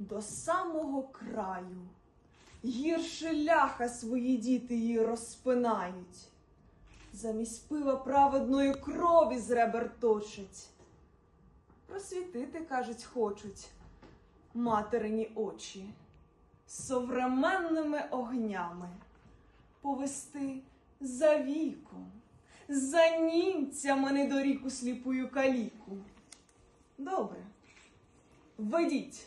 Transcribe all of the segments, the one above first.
до самого краю. Гірше ляха свої діти її розпинають. Замість пива праведної крові з ребер точать. Просвітити, кажуть, хочуть материні очі современними огнями повести за віком, за німцями недоріку сліпую каліку. Добре, ведіть,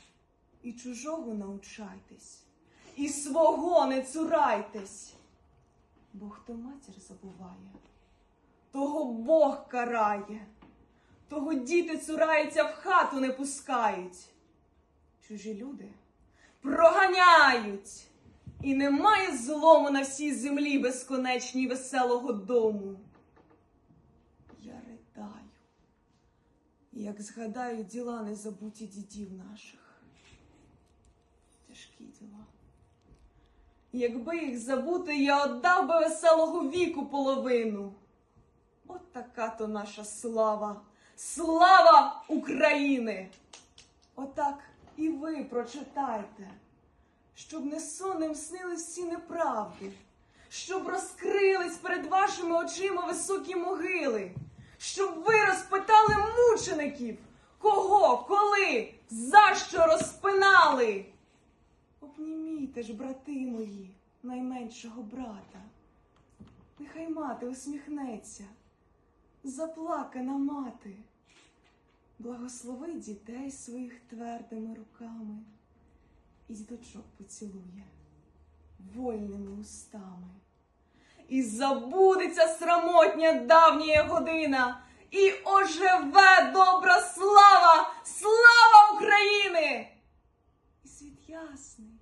і чужого научайтесь, і свого не цурайтесь. Бо хто матір забуває, того Бог карає, того діти цураються в хату не пускають. Чужі люди проганяють, і немає злому на всій землі безконечній веселого дому. Я ридаю, як згадаю діла незабуті дідів наших. Тяжкі. Якби їх забути, я отдав би веселого віку половину. От така то наша слава, слава України! Отак і ви прочитайте, щоб не сонним снили всі неправди, щоб розкрились перед вашими очима високі могили, щоб ви розпитали мучеників, кого, коли, за що розпинали. Обнімійте ж, брати мої, найменшого брата. Нехай мати усміхнеться, заплакана мати. Благослови дітей своїх твердими руками і діточок поцілує вольними устами. І забудеться срамотня давня година, і оживе добра слава, слава України! І світ ясний,